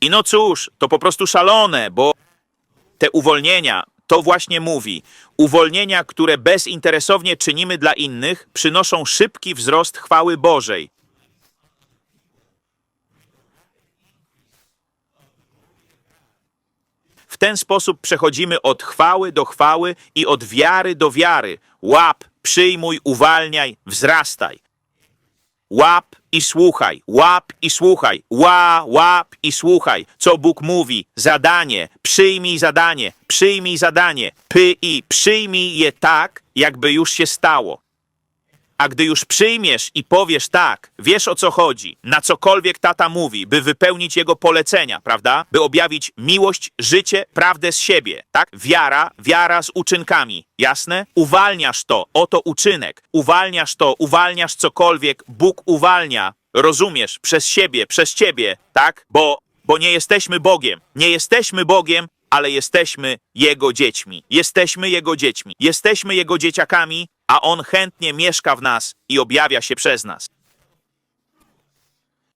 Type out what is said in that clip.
I no cóż, to po prostu szalone, bo te uwolnienia, to właśnie mówi. Uwolnienia, które bezinteresownie czynimy dla innych, przynoszą szybki wzrost chwały Bożej. W ten sposób przechodzimy od chwały do chwały i od wiary do wiary. Łap, przyjmuj, uwalniaj, wzrastaj. Łap i słuchaj, łap i słuchaj, ła, łap i słuchaj, co Bóg mówi. Zadanie, przyjmij zadanie, przyjmij zadanie, py i przyjmij je tak, jakby już się stało. A gdy już przyjmiesz i powiesz tak, wiesz o co chodzi, na cokolwiek tata mówi, by wypełnić jego polecenia, prawda? By objawić miłość, życie, prawdę z siebie, tak? Wiara, wiara z uczynkami, jasne? Uwalniasz to, oto uczynek. Uwalniasz to, uwalniasz cokolwiek, Bóg uwalnia. Rozumiesz, przez siebie, przez ciebie, tak? Bo, bo nie jesteśmy Bogiem. Nie jesteśmy Bogiem, ale jesteśmy Jego dziećmi. Jesteśmy Jego dziećmi. Jesteśmy Jego dzieciakami, a On chętnie mieszka w nas i objawia się przez nas.